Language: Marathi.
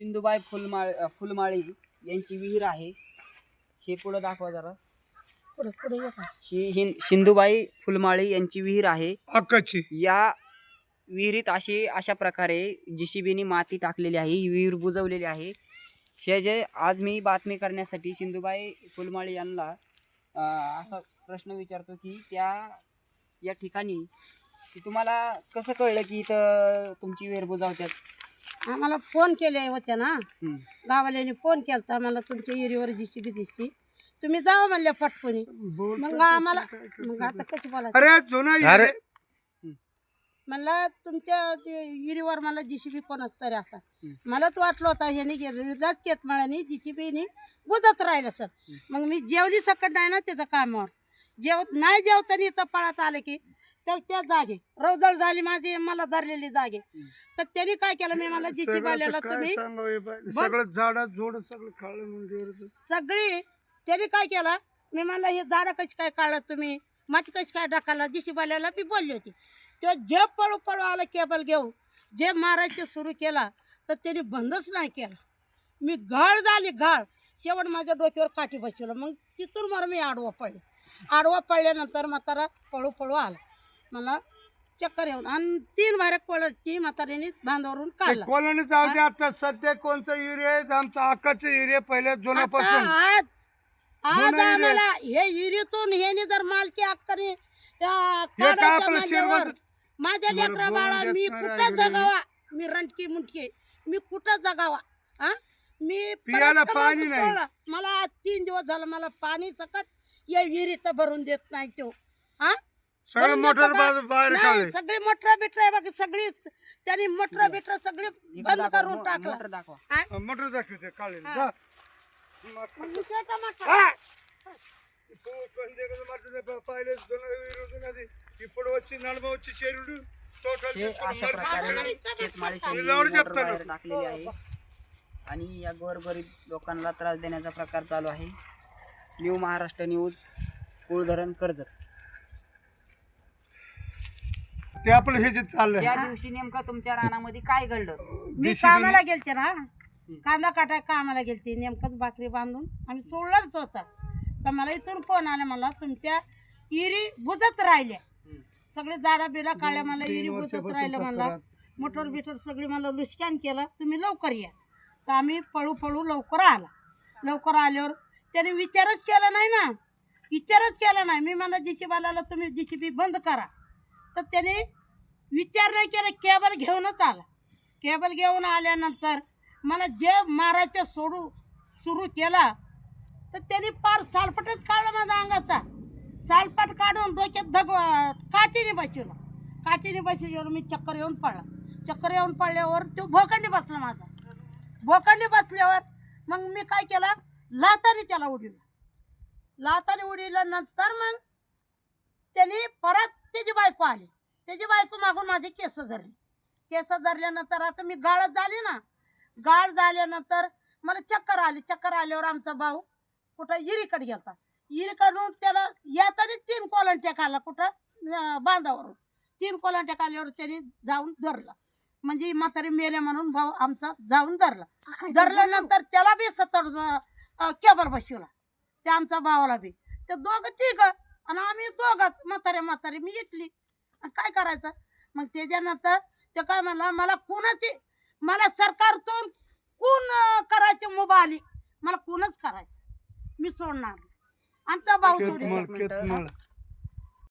सिंधुबाई फुलमाळ फुलमाळी यांची विहीर आहे. हे पुढं दाखवा जरा. पुढे पुढे ये का? ही हिं सिंधुबाई फुलमाळी यांची विहीर आहे. या विहिरीत अशी अशा प्रकारे जीसीबीने माती टाकलेली आहे ही विहीर बुजवलेली आहे. हे जे आज मी बातमी करण्यासाठी सिंधुबाई फुलमाळी यांना अ, असा प्रश्न विचारतो की त्या या ठिकाणी की तुम्हाला कसं कळलं की इथं तुमची विहीर बुजवतात? आम्हाला फोन केले होते ना. गावाल्याने फोन केला आम्हाला तुमच्या एरियावर जी बी दिसती. तुम्ही जावा म्हणल्या पटपणी मग आम्हाला मग आता कसं बोलायचं? अरे जुना अरे. म्हणलं तुमच्या इरीवर मला जी सी बी कोणाच तरी असा? मलाच वाटलं होतं ह्याने गेलं. केतमाळाने जी सी बीने बुजत राहिलं सर. मग मी जेवली सकट नाही ना त्याच्या कामावर. जेव नाही जेवताना इथं पळत आले की त्या त्या जागे. रौदळ झाली माझी मला धरलेली जागे. तर त्यांनी काय केलं? मी मला जी सी बी आलेला तुम्ही सगळं झाड जोड सगळं म्हणजे सगळी त्यांनी काय केलं? मी म्हणलं हे झाडं कशी काय काढलं तुम्ही? माती कशी काय टाकायला दिशी बाल्याला मी बोलली होती. तेव्हा जे पळू पळू आलं केबल घेऊन जे मारायचे सुरू केला तर त्यांनी बंदच नाही केला. मी घाळ झाली घाळ. शेवट माझ्या डोक्यावर काठी बसवलं. मग तिथून मला मी आडवा पडले. आडवा पडल्यानंतर म्हातारा पळू पळू आला. मला चक्कर येऊन आणि तीन बाऱ्या कोळट ती म्हाताऱ्याने बांधावरून काढला. कॉलनी जाऊ दे आता सध्या कोणचा एरिया आहे आमचा हक्काचा एरिया पहिल्या आता जुन्यापासून आज आज जुना. आम्हाला हे विहिरीतून ह्याने जर मालकी आपलं श्रीमंत- माझ्या लेकरा बाळा मी नाही कुठं राहिलं. जगावा? मी रंटकी मुंटकी मी कुठं जगावा? हा मी पियाला परत पाणी नाही. मला आज तीन दिवस झालं मला पाणी सकट या विहिरीचं भरून देत नाही तो. हा सगळं मोटर? बा- बाहेर नाही, काढले सगळी मोटर बिटर आहे बघ सगळी त्यांनी मोटर बिटर सगळी बंद करून टाकलं. मोटर दाखवा? मोटर दाखवते काढले हा. जा. मग तू मारते पाहिले. ही पडवची शेरुडू. हे अशा प्रकारे लावून मोटर. बाहेर टाकलेली आहे. आणि या गोरगरीब लोकांना त्रास देण्याचा प्रकार चालू आहे. New Maharashtra news Kuldharan Karjat. ते आपलं हे जे चाललंय. त्या दिवशी नेमकं तुमच्या रानामध्ये काय घडलं? मी कामाला गेलते ना. कांदा काटाय कामाला गेलते. नेमकंच भाकरी बांधून आम्ही सोडलंच होता. तर मला इथून फोन आला मला तुमच्या इरी बुजत राहिल्या. सगळे झाडा बिडा काढल्या मला इरी बुजत राहिलं मला. मोटर बिटर सगळी मला लुस्कॅन केलं. तुम्ही लवकर या. तर आम्ही पळू पळू लवकर आला. लवकर आल्यावर त्याने विचारच केला नाही ना. विचारच केला नाही. मी मला जी सी बाला तुम्ही जी सी बी बंद करा. तर त्याने विचार नाही केला केबल घेऊनच आला. केबल घेऊन आल्यानंतर मला जे मारायचं सोडू सुरू केला तर त्यांनी पार सालपटच काढला माझा अंगाचा. सालपट काढून डोक्यात धग काठीने बसवला. काठीने बसवल्यावर मी चक्कर येऊन पडला. चक्कर येऊन पडल्यावर तो भोकंडी बसला माझा. भोकंडी बसल्यावर मग मी काय केला? लाताने त्याला उडवलं. लाताने उडविल्यानंतर मग त्यांनी परत त्याची बायको आली. त्याची बायको मागून माझे केस धरले. केस धरल्यानंतर आता मी गाळत झाली ना गाळ झाल्यानंतर मला चक्कर आली. चक्कर आल्यावर आमचा भाऊ कुठं इरीकडे गेलता. इरीकडून त्याला येताना तीन कोलंट्या खाला कुठं? बांधावरून. तीन कोलंट्या खाल्यावर त्याने जाऊन धरला. म्हणजे म्हातारी मेले म्हणून भाऊ आमचा जाऊन धरला. धरल्यानंतर त्याला बी सतत केबल बसवला. त्या आमच्या भावाला बी. ते दोघं तिघ आणि आम्ही दोघंच म्हातारे म्हातारे मी एकली. आणि काय करायचं? मग त्याच्यानंतर ते काय म्हणला मला कुणाची मला सरकारतून कोण करायची मुभा आली? मला कोणच करायचं. मी सोडणार. आमचा भाऊ